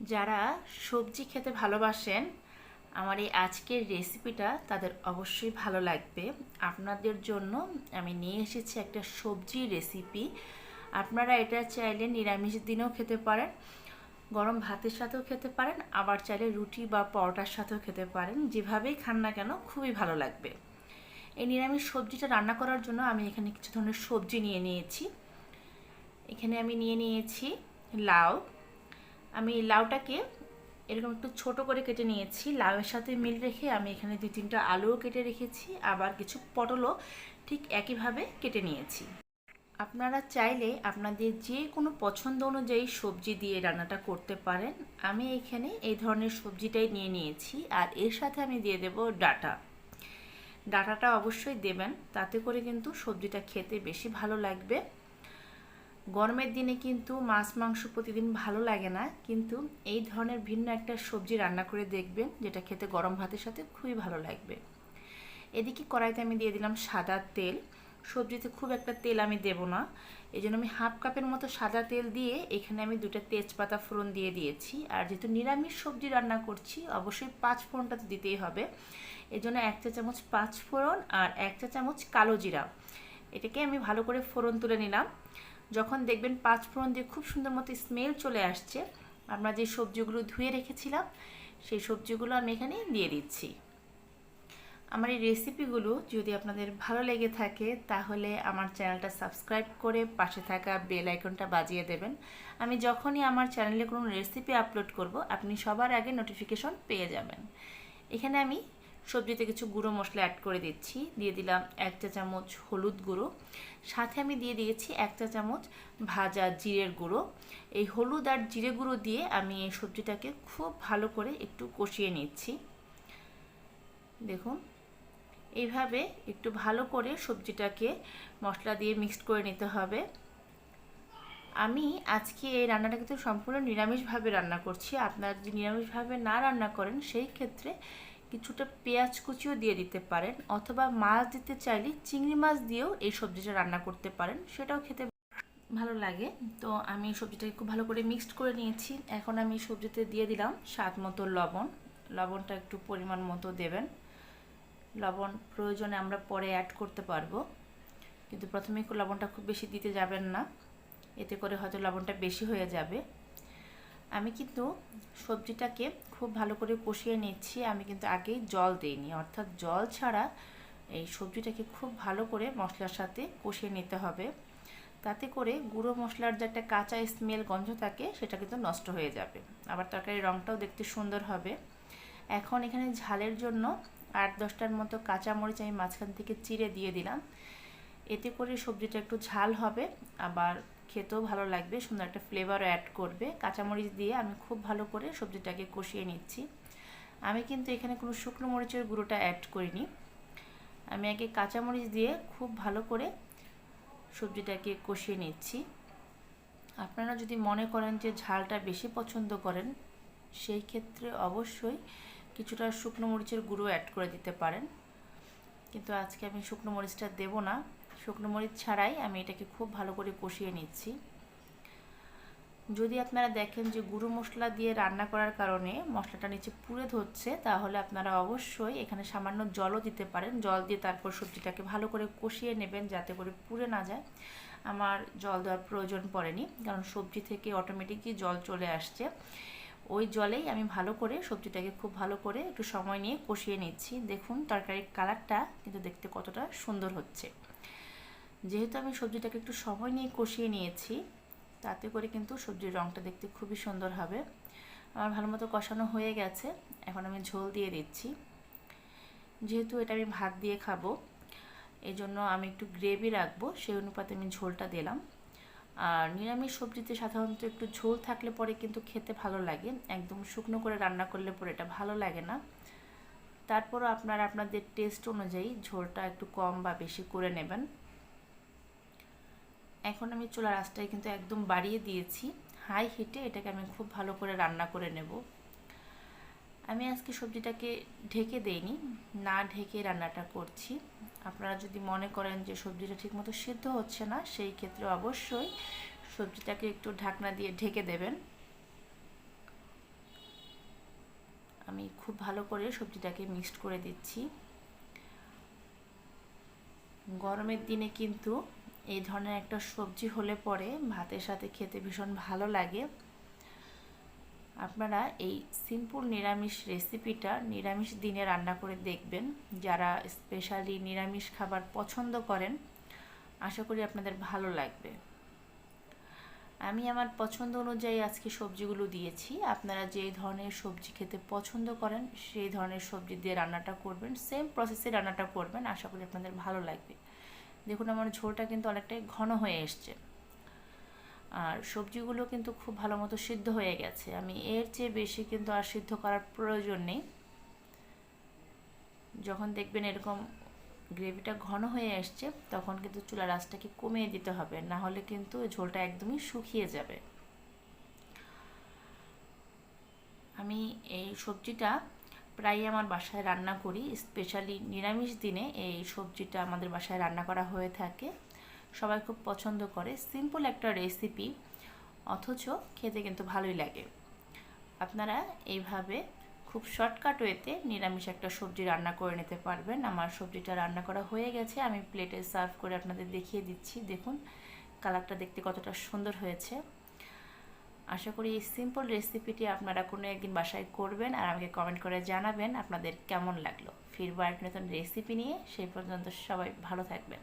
যারা সবজি খেতে ভালোবাসেন, আমার এই আজকের রেসিপিটা তাদের অবশ্যই ভালো লাগবে। আপনাদের জন্য আমি নিয়ে এসেছি একটা সবজি রেসিপি। আপনারা এটা চাইলে নিরামিষ দিনেও খেতে পারেন, গরম ভাতের সাথেও খেতে পারেন, আবার চাইলে রুটি বা পরোটার সাথেও খেতে পারেন। যেভাবেই খান না কেন, খুবই ভালো লাগবে। এই নিরামিষ সবজিটা রান্না করার জন্য আমি এখানে কিছু ধরনের সবজি নিয়ে নিয়েছি। এখানে আমি নিয়ে নিয়েছি লাউ আমি লাউটাকে এরকম একটু ছোট করে কেটে নিয়েছি। লাউয়ের সাথে মিল রেখে আমি এখানে দুই তিনটা আলুও কেটে রেখেছি, আবার কিছু পটলও ঠিক একইভাবে কেটে নিয়েছি। আপনারা চাইলে আপনাদের যে কোনো পছন্দ অনুযায়ী সবজি দিয়ে রান্নাটা করতে পারেন। আমি এখানে এই ধরনের সবজিটাই নিয়ে নিয়েছি, আর এর সাথে আমি দিয়ে দেব ডাটা। ডাটাটা অবশ্যই দেবেন, তাতে করে কিন্তু সবজিটা খেতে বেশি ভালো লাগবে। গরমের দিনে কিন্তু মাছ, মাংস প্রতিদিন ভালো লাগে না। কিন্তু এই ধরনের ভিন্ন একটা সবজি রান্না করে দেখবেন, যেটা খেতে গরম ভাতের সাথে খুবই ভালো লাগবে। এদিকে কড়াইতে আমি দিয়ে দিলাম সাদা তেল। সবজিতে খুব একটা তেল আমি দেব না। এই জন্য আমি হাফ কাপের মতো সাদা তেল দিয়ে এখানে আমি দুটো তেজপাতা ফোড়ন দিয়ে দিয়েছি। আর যেহেতু নিরামিষ সবজি রান্না করছি, অবশ্যই পাঁচ ফোড়নটা তো দিতেই হবে। এই জন্য এক চা চামচ পাঁচ ফোড়ন আর এক চা চামচ কালো জিরা। এটাকে আমি ভালো করে ফোড়ন তুলে নিলাম। যখন দেখবেন পাঁচ ফোড়ন দিয়ে খুব সুন্দর মতো স্মেল চলে আসছে, আমরা যে সবজিগুলো ধুয়ে রেখেছিলাম, সেই সবজিগুলো আমি এখানে দিয়ে দিচ্ছি। আমার এই রেসিপিগুলো যদি আপনাদের ভালো লেগে থাকে, তাহলে আমার চ্যানেলটা সাবস্ক্রাইব করে পাশে থাকা বেল আইকনটা বাজিয়ে দেবেন। আমি যখনই আমার চ্যানেলে কোনো রেসিপি আপলোড করব, আপনি সবার আগে নোটিফিকেশন পেয়ে যাবেন। এখানে আমি সবজিতে কিছু গুঁড়ো মশলা অ্যাড করে দিচ্ছি। দিয়ে দিলাম এক চা চামচ হলুদ গুঁড়ো। সাথে আমি দিয়ে দিয়েছি এক চা চামচ ভাজা জিরের গুঁড়ো। এই হলুদ আর জিরে গুঁড়ো দিয়ে আমি এই সবজিটাকে খুব ভালো করে একটু কষিয়ে নিচ্ছি। দেখুন, এইভাবে একটু ভালো করে সবজিটাকে মশলা দিয়ে মিক্সড করে নিতে হবে। আমি আজকে এই রান্নাটা কিন্তু সম্পূর্ণ নিরামিষভাবে রান্না করছি। আপনারা যদি নিরামিষভাবে না রান্না করেন, সেই ক্ষেত্রে কিছুটা পেঁয়াজ কুচিও দিয়ে দিতে পারেন অথবা মাছ দিতে চাইলে চিংড়ি মাছ দিয়েও এই সবজিটা রান্না করতে পারেন, সেটাও খেতে ভালো লাগে। তো আমি সবজিটাকে খুব ভালো করে মিক্সড করে নিয়েছি। এখন আমি সবজিতে দিয়ে দিলাম স্বাদ মতো লবণ। লবণটা একটু পরিমাণ মতো দেবেন। লবণ প্রয়োজনে আমরা পরে অ্যাড করতে পারব। কিন্তু প্রথমে লবণটা খুব বেশি দিতে যাবেন না। এতে করে হয়তো লবণটা বেশি হয়ে যাবে। আমি কিন্তু সবজিটাকে খুব ভালো করে কষিয়ে নিচ্ছি। আমি কিন্তু আগেই জল দিইনি। অর্থাৎ জল ছাড়া এই সবজিটাকে খুব ভালো করে মশলার সাথে কষিয়ে নিতে হবে। তাতে করে গুঁড়ো মশলার যে একটা কাঁচা স্মেল গন্ধ থাকে, সেটা কিন্তু নষ্ট হয়ে যাবে। আবার তরকারির রঙটাও দেখতে সুন্দর হবে। এখন এখানে ঝালের জন্য আট দশটার মতো কাঁচামরিচ আমি মাঝখান থেকে চিড়ে দিয়ে দিলাম। এতে করে সবজিটা একটু ঝাল হবে। আবার খেতেও ভালো লাগবে, সুন্দর একটা ফ্লেভারও অ্যাড করবে। কাঁচামরিচ দিয়ে আমি খুব ভালো করে সবজিটাকে কষিয়ে নিচ্ছি। আমি কিন্তু এখানে কোনো শুকনো মরিচের গুঁড়োটা অ্যাড করিনি। আমি আগে কাঁচামরিচ দিয়ে খুব ভালো করে সবজিটাকে কষিয়ে নিচ্ছি। আপনারা যদি মনে করেন যে ঝালটা বেশি পছন্দ করেন, সেই ক্ষেত্রে অবশ্যই কিছুটা শুকনো মরিচের গুঁড়ো অ্যাড করে দিতে পারেন। কিন্তু আজকে আমি শুকনো মরিচটা দেব না। শুকনো মরিচ ছাড়াই আমি এটাকে খুব ভালো করে কষিয়ে নিচ্ছি। যদি আপনারা দেখেন যে গুঁড়ো মশলা দিয়ে রান্না করার কারণে মশলাটা নিচে পুড়ে ধরছে, তাহলে আপনারা অবশ্যই এখানে সামান্য জলও দিতে পারেন। জল দিয়ে তারপর সবজিটাকে ভালো করে কষিয়ে নেবেন যাতে করে পুড়ে না যায়। আমার জল দেওয়ার প্রয়োজন পড়েনি, কারণ সবজি থেকে অটোমেটিকই জল চলে আসছে। ওই জলেই আমি ভালো করে সবজিটাকে খুব ভালো করে একটু সময় নিয়ে কষিয়ে নিচ্ছি। দেখুন, তরকারির কালারটা কিন্তু দেখতে কতটা সুন্দর হচ্ছে। যেহেতু আমি সবজিটাকে একটু সময় নিয়ে কষিয়ে নিয়েছি, তাতে করে কিন্তু সবজির রঙটা দেখতে খুবই সুন্দর হবে। আমার ভালো মতো কষানো হয়ে গেছে, এখন আমি ঝোল দিয়ে দিচ্ছি। যেহেতু এটা আমি ভাত দিয়ে খাব এই জন্য আমি একটু গ্রেভি রাখব, সেই অনুপাতে আমি ঝোলটা দিলাম। আর নিরামিষ সবজিতে সাধারণত একটু ঝোল থাকলে পরে কিন্তু খেতে ভালো লাগে, একদম শুকনো করে রান্না করলে পরে এটা ভালো লাগে না। তারপরও আপনারা আপনাদের টেস্ট অনুযায়ী ঝোলটা একটু কম বা বেশি করে নেবেন। এখন আমি চুলার আঁচটাই কিন্তু একদম বাড়িয়ে দিয়েছি। হাই হিটে এটাকে আমি খুব ভালো করে রান্না করে নেব। আমি আজকে সবজিটাকে ঢেকে দেইনি, না ঢেকে রান্নাটা করছি। আপনারা যদি মনে করেন যে সবজিটা ঠিকমতো সিদ্ধ হচ্ছে না, সেই ক্ষেত্রে অবশ্যই সবজিটাকে একটু ঢাকনা দিয়ে ঢেকে দেবেন। আমি খুব ভালো করে সবজিটাকে মিক্সড করে দিচ্ছি। গরমের দিনে কিন্তু এই ধরনের একটা সবজি হলে পরে ভাতের সাথে খেতে ভীষণ ভালো লাগে। আপনারা এই সিম্পল নিরামিষ রেসিপিটা নিরামিষ দিনে রান্না করে দেখবেন। যারা স্পেশালি নিরামিষ খাবার পছন্দ করেন, আশা করি আপনাদের ভালো লাগবে। আমি আমার পছন্দ অনুযায়ী আজকে সবজিগুলো দিয়েছি। আপনারা যে ধরনের সবজি খেতে পছন্দ করেন, সেই ধরনের সবজি দিয়ে রান্নাটা করবেন। সেম প্রসেসে রান্নাটা করবেন, আশা করি আপনাদের ভালো লাগবে। দেখুন আমার ঝোলটা কিন্তু অনেকটাই ঘন হয়ে এসছে। আর সবজিগুলো কিন্তু খুব ভালো মতো সিদ্ধ হয়ে গেছে। আমি এর চেয়ে বেশি কিন্তু আর সিদ্ধ করার প্রয়োজন নেই। যখন দেখবেন এরকম গ্রেভিটা ঘন হয়ে আসছে তখন কিন্তু চুলার আঁচটাকে কমিয়ে দিতে হবে। না হলে কিন্তু ঝোলটা একদমই শুকিয়ে যাবে। আমি এই সবজিটা প্রায় আমার বাসায় রান্না করি স্পেশালি নিরামিষ দিনে এই সবজিটা আমাদের বাসায় রান্না করা হয়ে থাকে। সবাই খুব পছন্দ করে। সিম্পল একটা রেসিপি অথচ খেতে কিন্তু ভালোই লাগে। আপনারা এইভাবে খুব শর্টকাট ওয়েতে নিরামিষ একটা সবজি রান্না করে নিতে পারবেন। আমার সবজিটা রান্না করা হয়ে গেছে। আমি প্লেটে সার্ভ করে আপনাদের দেখিয়ে দিচ্ছি। দেখুন কালারটা দেখতে কতটা সুন্দর হয়েছে। আশা করি এই সিম্পল রেসিপিটি আপনারা কোনো একদিন বাসায় করবেন আর আমাকে কমেন্ট করে জানাবেন আপনাদের কেমন লাগল। ফিরবো এক নতুন রেসিপি নিয়ে। সেই পর্যন্ত সবাই ভালো থাকবেন।